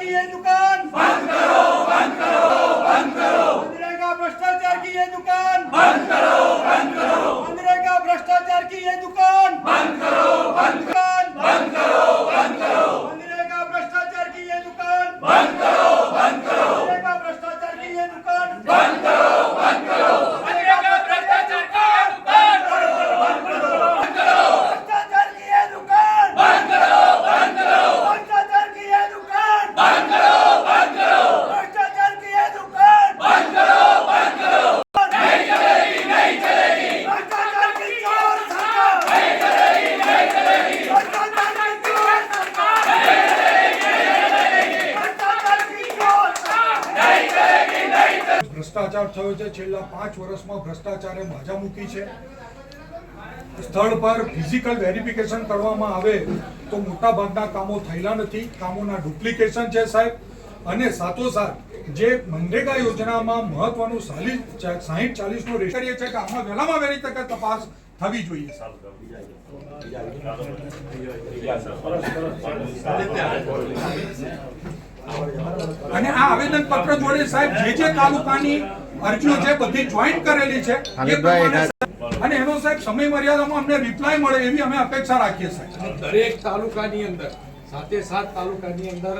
की ये दुकान बंद करो बंद करो बंद करो मनरेगा भ्रष्टाचार की ये दुकान बंद करो बंद करो मनरेगा भ्रष्टाचार की ये दुकान ભ્રષ્ટાચાર થયો છે છેલ્લા પાંચ વર્ષમાં ભ્રષ્ટાચારે માજા મૂકી છે સ્થળ પર ફિઝિકલ વેરિફિકેશન કરવામાં આવે તો મોટાભાગના કામો થયેલા નથી કામોના ડુપ્લિકેશન છે સાહેબ અને સાથોસાથ જે મનરેગા યોજનામાં મહત્વનું સાલી સાહીઠ ચાલીસનો રેટ કરીએ છીએ કે આમાં વહેલામાં વહેલી તકે તપાસ થવી જોઈએ અને આ આવેદન પત્ર જોડે સાહેબ જે જે તાલુકાની અરજીઓ છે બધી જોઈન્ટ કરેલી છે. અને એનો સાહેબ સમય મર્યાદામાં અમને રિપ્લાય મળે એવી અમે અપેક્ષા રાખીએ સાહેબ. દરેક તાલુકાની અંદર સાતે સાત તાલુકાની અંદર